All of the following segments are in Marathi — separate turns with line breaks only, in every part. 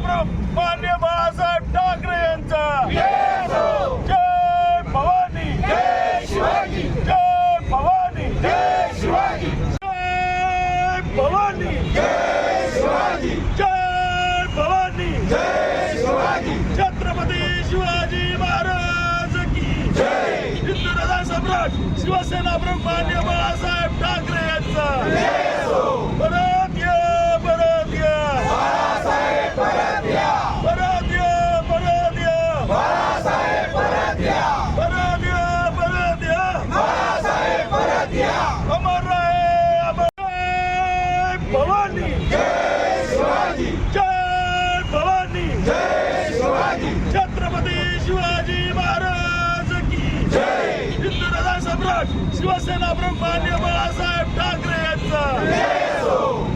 पराक्रम मान्य बाळासाहेब ठाकरे यांचा. जय भवानी. जय शिवाजी जय भवानी. जय शिवाजी जय भवानी. जय शिवाजी जय भवानी. जय शिवाजी छत्रपती शिवाजी महाराज की. जय हिंदू सम्राट शिवसेना प्रमुख मान्य बाळासाहेब ठाकरे यांचा. परत अमर रहे अमर भवानी जय शिवाजी जय भवानी जय शिवाजी छत्रपती शिवाजी महाराज की जय हिंदू सम्राट शिवसेना प्रमुख मान्य बाळासाहेब ठाकरे यांचा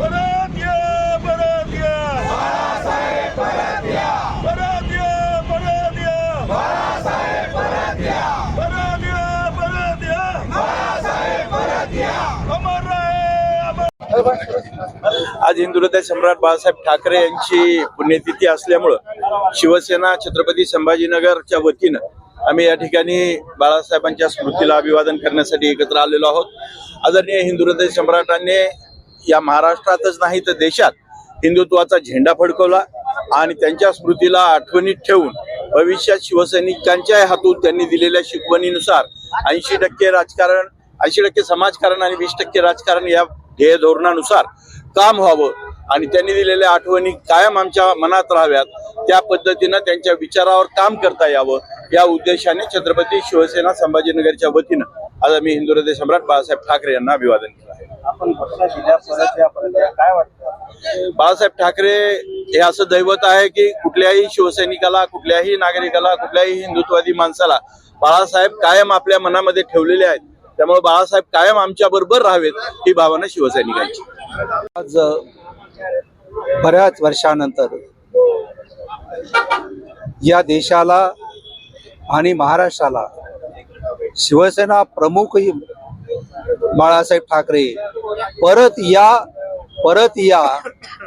परत या परत या परत या परत या परत या परत या अमर रहे अमर आज
हिंदुहृदय सम्राट बाळासाहेब ठाकरे यांची पुण्यतिथी असल्यामुळं शिवसेना छत्रपती संभाजीनगरच्या वतीनं आम्ही या ठिकाणी बाळासाहेबांच्या स्मृतीला अभिवादन करण्यासाठी एकत्र आलेलो आहोत. आदरणीय हिंदुहृदय सम्राटांनी या महाराष्ट्रातच नाही तर देशात हिंदुत्वाचा झेंडा फडकवला आणि त्यांच्या स्मृतीला आठवणीत ठेवून भविष्यात शिवसैनिकांच्या हातून त्यांनी दिलेल्या शिकवणीनुसार ऐंशी टक्के राजकारण ऐंशी टक्के समाजकारण आणि वीस टक्के राजकारण या ध्येय धोरणानुसार काम व्हावं. आणि त्यांनी दिलेल्या आठवणी कायम आमच्या मनात राहाव्यात. त्या पद्धतीनं त्यांच्या विचारावर काम करता यावं. या उद्देशाने छत्रपती शिवसेना संभाजीनगरच्या वतीनं आज आम्ही हिंदू हृदय सम्राट बाळासाहेब ठाकरे यांना अभिवादन केलं आहे. आपण काय वाटतं? बाळासाहेब ठाकरे हे असं दैवत आहे की कुठल्याही शिवसैनिकाला कुठल्याही नागरिकाला कुठल्याही हिंदुत्वादी माणसाला बाळासाहेब कायम आपल्या मनामध्ये ठेवलेले आहेत. त्यामुळे बाळासाहेब कायम आमच्या बरोबर राहावेत ही भावना शिवसैनिकांची.
आज बऱ्याच वर्षानंतर या देशाला आणि महाराष्ट्राला शिवसेना प्रमुख बाळासाहेब ठाकरे परत या परत या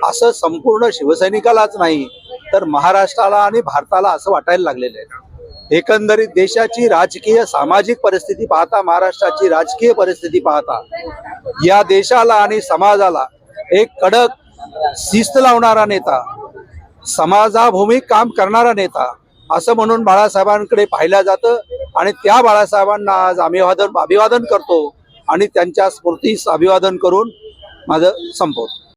असं संपूर्ण शिवसैनिकालाच नाही तर महाराष्ट्राला आणि भारताला असं वाटायला लागलेलं आहे. एकंदरीत देशाची राजकीय सामाजिक परिस्थिती पाहता महाराष्ट्राची राजकीय परिस्थिती पाहता या देशाला आणि समाजाला एक कडक शिस्त लावणारा नेता समाजाभूमी काम करणारा नेता असं म्हणून बाळासाहेबांकडे पाहिलं जातं. आणि त्या बाळासाहेबांना आज अभिवादन अभिवादन करतो आणि त्यांच्या स्मृतीस अभिवादन करून माझं संपवतो.